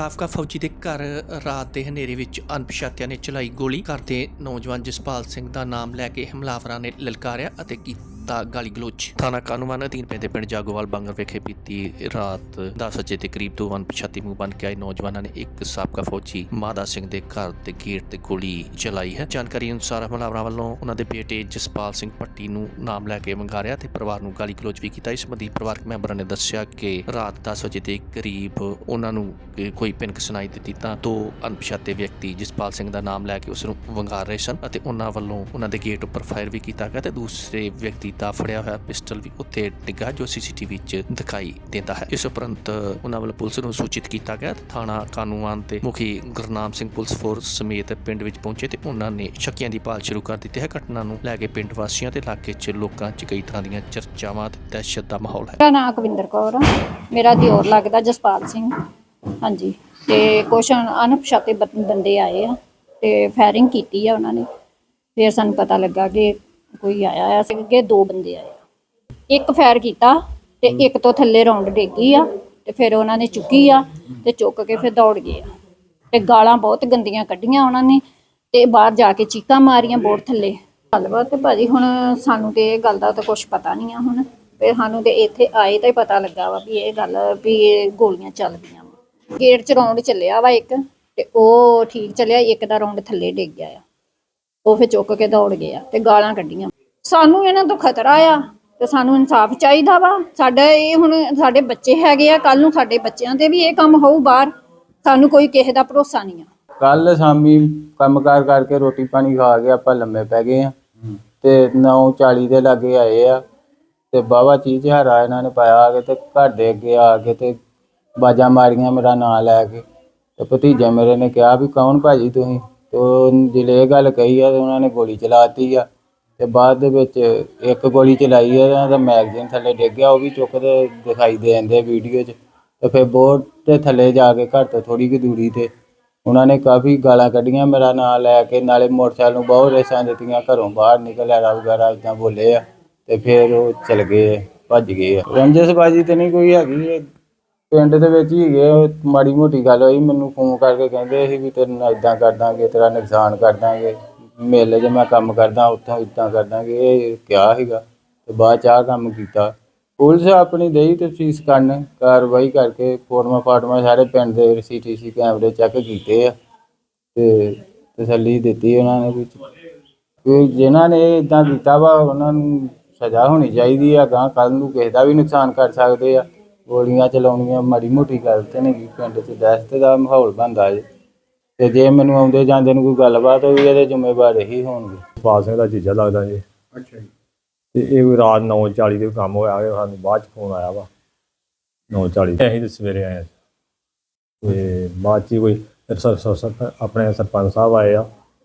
ਸਾਬਕਾ ਫੌਜੀ ਦੇ ਘਰ ਰਾਤ ਦੇ ਹਨੇਰੇ ਵਿੱਚ ਅਣਪਛਾਤਿਆਂ ਨੇ ਚਲਾਈ ਗੋਲੀ। ਘਰ ਦੇ ਨੌਜਵਾਨ ਜਸਪਾਲ ਸਿੰਘ ਦਾ ਨਾਮ ਲੈ ਕੇ ਹਮਲਾਵਰਾਂ ਨੇ ਲਲਕਾਰਿਆ ਅਤੇ ਕੀਤਾ ਗਾਲੀ ਗਲੋਚ। ਥਾਣਾ ਕਾਨੂੰਨ ਅਧੀਨ ਪੈਂਦੇ ਪਿੰਡ ਜਾਗੋਵਾਲ ਬਾਂਗਰ ਵਿਖੇ ਬੀਤੀ ਰਾਤ 10 ਵਜੇ ਦੇ ਕਰੀਬ ਦੋ ਅਣਪਛਾਤੇ ਮੂੰਹ ਬਣ ਕੇ ਆਏ ਨੌਜਵਾਨਾਂ ਨੇ ਇੱਕ ਸਾਬਕਾ ਫੌਜੀ ਮਾਦਾ ਸਿੰਘ ਦੇ ਘਰ ਦੇ ਗੇਟ ਤੇ ਗੋਲੀ ਚਲਾਈ ਹੈ। ਜਾਣਕਾਰੀ ਅਨੁਸਾਰ ਹਮਲਾਵਰਾਂ ਵੱਲੋਂ ਉਹਨਾਂ ਦੇ ਬੇਟੇ ਜਸਪਾਲ ਸਿੰਘ ਪੱਟੀ ਨੂੰ ਨਾਮ ਲੈ ਕੇ ਮੰਗਾਰਿਆ ਤੇ ਪਰਿਵਾਰ ਨੂੰ ਗਾਲੀ ਗਲੋਚ ਵੀ ਕੀਤਾ। ਇਸ ਸੰਬੰਧੀ ਪਰਿਵਾਰਕ ਮੈਂਬਰਾਂ ਨੇ ਦੱਸਿਆ ਕਿ ਰਾਤ 10 ਵਜੇ ਦੇ ਕਰੀਬ ਉਹਨਾਂ ਨੂੰ ਕੋਈ ਪਿੰਕ ਸੁਣਾਈ ਦਿੱਤੀ ਤਾਂ ਦੋ ਅਣਪਛਾਤੇ ਵਿਅਕਤੀ ਜਸਪਾਲ ਸਿੰਘ ਦਾ ਨਾਮ ਲੈ ਕੇ ਉਸ ਨੂੰ ਵੰਗਾਰ ਰਹੇ ਸਨ ਅਤੇ ਉਹਨਾਂ ਵੱਲੋਂ ਉਹਨਾਂ ਦੇ ਗੇਟ ਉੱਪਰ ਫਾਇਰ ਵੀ ਕੀਤਾ ਗਿਆ ਤੇ ਦੂਸਰੇ ਵਿਅਕਤੀ ਦਾ ਫੜਿਆ ਹੋਇਆ ਪਿਸਟਲ ਵੀ ਉੱਤੇ ਡਿੱਗਾ, ਜੋ ਸੀਸੀਟੀਵੀ 'ਚ ਦਿਖਾਈ ਦਿੰਦਾ ਹੈ। ਇਸ ਉਪਰੰਤ ਉਹਨਾਂ ਵੱਲੋਂ ਪੁਲਿਸ ਨੂੰ ਸੂਚਿਤ ਕੀਤਾ ਗਿਆ, ਥਾਣਾ ਕਾਨੂੰਨ ਦੇ ਮੁਖੀ ਗੁਰਨਾਮ ਸਿੰਘ ਪੁਲਿਸ ਫੋਰਸ ਸਮੇਤ ਪਿੰਡ ਵਿੱਚ ਪਹੁੰਚੇ ਤੇ ਉਹਨਾਂ ਨੇ ਸ਼ੱਕੀਆਂ ਦੀ ਭਾਲ ਸ਼ੁਰੂ ਕਰ ਦਿੱਤੀ ਹੈ। ਘਟਨਾ ਨੂੰ ਲੈ ਕੇ ਪਿੰਡ ਵਾਸੀਆਂ ਤੇ ਇਲਾਕੇ 'ਚ ਲੋਕਾਂ 'ਚ ਕਈ ਤਰ੍ਹਾਂ ਦੀਆਂ ਚਰਚਾਵਾਂ ਤੇ ਦਹਿਸ਼ਤ ਦਾ ਮਾਹੌਲ ਹੈ। ਮੇਰਾ ਨਾਮ ਕਵਿੰਦਰ ਕੌਰ ਆ। ਮੇਰਾ ਦਿਓਰ ਲੱਗਦਾ ਜਸਪਾਲ ਸਿੰਘ। ਹਾਂਜੀ। ਤੇ ਕੁਛ ਅਣਪਛਾਤੇ ਬੰਦੇ ਆਏ ਆ ਤੇ ਫਾਇਰਿੰਗ ਕੀਤੀ ਆ ਉਹਨਾਂ ਨੇ। ਫਿਰ ਸਾਨੂੰ ਪਤਾ ਲੱਗਾ ਕਿ ਕੋਈ ਆਇਆ ਆ ਸੀ ਕਿ ਦੋ ਬੰਦੇ ਆਏ ਆ। ਇੱਕ ਫਾਇਰ ਕੀਤਾ ਤੇ ਇੱਕ ਤੋਂ ਥੱਲੇ ਰੌਂਡ ਡੇਗੀ ਆ ਤੇ ਫਿਰ ਉਹਨਾਂ ਨੇ ਚੁੱਕੀ ਆ ਤੇ ਚੁੱਕ ਕੇ ਫਿਰ ਦੌੜ ਗਏ ਆ। ਤੇ ਗਾਲਾਂ ਬਹੁਤ ਗੰਦੀਆਂ ਕੱਢੀਆਂ ਉਹਨਾਂ ਨੇ ਤੇ ਬਾਹਰ ਜਾ ਕੇ ਚੀਕਾਂ ਮਾਰੀਆਂ ਬੋਰਡ ਥੱਲੇ। ਗੱਲਬਾਤ ਤੇ ਭਾਜੀ ਹੁਣ ਸਾਨੂੰ ਤੇ ਇਹ ਗੱਲ ਦਾ ਤਾਂ ਕੁਝ ਪਤਾ ਨਹੀਂ ਆ ਹੁਣ। ਤੇ ਸਾਨੂੰ ਤੇ ਇੱਥੇ ਆਏ ਤਾਂ ਹੀ ਪਤਾ ਲੱਗਾ ਵਾ ਵੀ ਇਹ ਗੱਲ ਵੀ ਇਹ ਗੋਲੀਆਂ ਚੱਲਦੀਆਂ ਵਾ। ਗੇਟ 'ਚ ਰੌਂਡ ਚੱਲਿਆ ਵਾ ਇੱਕ ਤੇ ਉਹ ਠੀਕ ਚੱਲਿਆ ਇੱਕ ਦਾ ਰੌਂਡ ਥੱਲੇ ਡਿੱਗ ਗਿਆ ਆ। ਉਹ ਫਿਰ ਚੁੱਕ ਕੇ ਦੌੜ ਗਿਆ ਤੇ ਗਾਲਾਂ ਕੱਢੀਆਂ। ਸਾਨੂੰ ਇਹਨਾਂ ਤੋਂ ਖਤਰਾ ਆ ਤੇ ਸਾਨੂੰ ਇਨਸਾਫ ਚਾਹੀਦਾ ਵਾ। ਸਾਡਾ ਇਹ ਹੁਣ ਸਾਡੇ ਬੱਚੇ ਹੈਗੇ ਆ ਕੱਲ ਨੂੰ ਸਾਡੇ ਬੱਚਿਆਂ ਤੇ ਵੀ ਇਹ ਕੰਮ ਹੋਊ ਬਾਹਰ। ਸਾਨੂੰ ਕੋਈ ਕਿਸੇ ਦਾ ਭਰੋਸਾ ਨਹੀਂ ਆ। ਕੱਲ ਸ਼ਾਮੀ ਕੰਮਕਾਰ ਕਰਕੇ ਰੋਟੀ ਪਾਣੀ ਖਾ ਕੇ ਆਪਾਂ ਲੰਮੇ ਪੈ ਗਏ ਆ। ਤੇ 9:40 ਦੇ ਲਾਗੇ ਆਏ ਆ ਤੇ ਬਾਵਾ ਚੀਜ਼ ਹਰਾ ਇਹਨਾਂ ਨੇ ਪਾਇਆ ਆ ਕੇ ਤੇ ਘਰ ਦੇ ਅੱਗੇ ਆ ਕੇ ਤੇ ਬਾਜਾਂ ਮਾਰੀਆਂ ਮੇਰਾ ਨਾਂ ਲੈ ਕੇ। ਤੇ ਭਤੀਜੇ ਮੇਰੇ ਨੇ ਕਿਹਾ ਵੀ ਕੌਣ ਭਾਜੀ ਤੁਸੀਂ? ਤੇ ਉਹ ਜਿਹੜੇ ਇਹ ਗੱਲ ਕਹੀ ਆ ਤੇ ਉਹਨਾਂ ਨੇ ਗੋਲੀ ਚਲਾਤੀ ਆ ਤੇ ਬਾਅਦ ਦੇ ਵਿੱਚ ਇੱਕ ਗੋਲੀ ਚਲਾਈ ਆ ਇਹਨਾਂ ਦਾ ਮੈਗਜ਼ੀਨ ਥੱਲੇ ਡਿੱਗ ਗਿਆ, ਉਹ ਵੀ ਚੁੱਕਦੇ ਦਿਖਾਈ ਦੇ ਜਾਂਦੇ ਵੀਡੀਓ 'ਚ। ਤੇ ਫਿਰ ਬੋਰਡ ਤੇ ਥੱਲੇ ਜਾ ਕੇ ਘਰ ਤੋਂ ਥੋੜੀ ਕੁ ਦੂਰੀ ਤੇ ਉਹਨਾਂ ਨੇ ਕਾਫੀ ਗਾਲਾਂ ਕੱਢੀਆਂ ਮੇਰਾ ਨਾਂ ਲੈ ਕੇ, ਨਾਲੇ ਮੋਟਰਸਾਈਕਲ ਨੂੰ ਬਹੁਤ ਰੇਸਾਂ ਦਿੱਤੀਆਂ, ਘਰੋਂ ਬਾਹਰ ਨਿਕਲ ਆਇਆ ਵਗੈਰਾ ਇਦਾਂ ਬੋਲੇ ਆ ਤੇ ਫਿਰ ਉਹ ਚਲ ਗਏ, ਭੱਜ ਗਏ ਆ। ਰੰਜਸਬਾਜੀ ਤੇ ਨਹੀਂ ਕੋਈ ਹੈਗੀ ਪਿੰਡ ਦੇ ਵਿੱਚ ਹੀ ਹੈਗੇ ਉਹ ਮਾੜੀ ਮੋਟੀ ਗੱਲ ਹੋਈ, ਮੈਨੂੰ ਫੋਨ ਕਰਕੇ ਕਹਿੰਦੇ ਸੀ ਵੀ ਤੇਰੇ ਨਾਲ ਇਦਾਂ ਕਰ ਦਾਂਗੇ, ਤੇਰਾ ਨੁਕਸਾਨ ਕਰ ਦਾਂਗੇ, ਮੇਲੇ 'ਚ ਮੈਂ ਕੰਮ ਕਰਦਾ, ਉੱਥੋਂ ਇਦਾਂ ਕਰ ਦਾਂਗੇ, ਇਹ ਕਿਹਾ ਸੀਗਾ, ਤੇ ਬਾਅਦ ਚ ਆਹ ਕੰਮ ਕੀਤਾ। ਪੁਲਿਸ ਆਪਣੀ ਦੇਈ ਤੇ ਕਰਨ ਕਾਰਵਾਈ ਕਰਕੇ ਫੋਟੋਆਂ ਫਾਟੋਆਂ ਸਾਰੇ ਪਿੰਡ ਦੇ ਸੀਟੀਸੀ ਕੈਮਰੇ ਚੈੱਕ ਕੀਤੇ ਆ, ਤੇ ਤਸੱਲੀ ਦਿੱਤੀ ਉਹਨਾਂ ਨੇ ਵੀ ਕਿ ਜਿਨ੍ਹਾਂ ਨੇ ਇਦਾਂ ਕੀਤਾ ਵਾ, ਉਹਨਾਂ ਨੂੰ ਸਜ਼ਾ ਹੋਣੀ ਚਾਹੀਦੀ ਆ ਗਾਂ ਕੱਲ ਨੂੰ ਕਿਸੇ ਦਾ ਵੀ ਨੁਕਸਾਨ ਕਰ ਸਕਦੇ ਆ। ਗੋਲੀਆਂ ਚਲਾਉਣੀਆਂ ਮਾੜੀ ਮੋਟੀ ਗੱਲ ਤੇ ਨਹੀਂ ਪਿੰਡ 'ਚ ਦਹਿਸ਼ਤ ਦਾ ਮਾਹੌਲ ਬਣਦਾ ਜੇ। ਤੇ ਜੇ ਮੈਨੂੰ ਆਉਂਦੇ ਜਾਂਦੇ ਨੂੰ ਕੋਈ ਗੱਲਬਾਤ ਹੋਈ ਇਹਦੇ ਜ਼ਿੰਮੇਵਾਰ ਇਹੀ ਹੋਣਗੇ। ਜਸਪਾਲ ਸਿੰਘ ਦਾ ਜੀਜਾ ਲੱਗਦਾ ਜੀ। ਅੱਛਾ ਜੀ। ਤੇ ਇਹ ਕੋਈ ਰਾਤ 9:40 ਦੇ ਕੰਮ ਹੋਇਆ ਇਹ ਸਾਨੂੰ ਬਾਅਦ ਚ ਫੋਨ ਆਇਆ ਵਾ। 9:40 ਤੇ ਅਸੀਂ ਤਾਂ ਸਵੇਰੇ ਆਏ ਹਾਂ। ਤੇ ਬਾਅਦ ਚ ਹੀ ਕੋਈ ਆਪਣੇ ਸਰਪੰਚ ਸਾਹਿਬ ਆਏ ਆ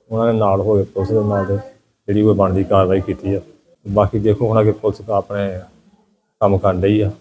ਉਹਨਾਂ ਨੇ ਨਾਲ ਹੋ ਕੇ ਪੁਲਿਸ ਦੇ ਨਾਲ ਦੇ ਜਿਹੜੀ ਕੋਈ ਬਣਦੀ ਕਾਰਵਾਈ ਕੀਤੀ ਆ। ਬਾਕੀ ਦੇਖੋ ਹੁਣ ਅੱਗੇ ਪੁਲਿਸ ਦਾ ਆਪਣੇ ਕੰਮ ਕਰਨ ਡਈ ਆ।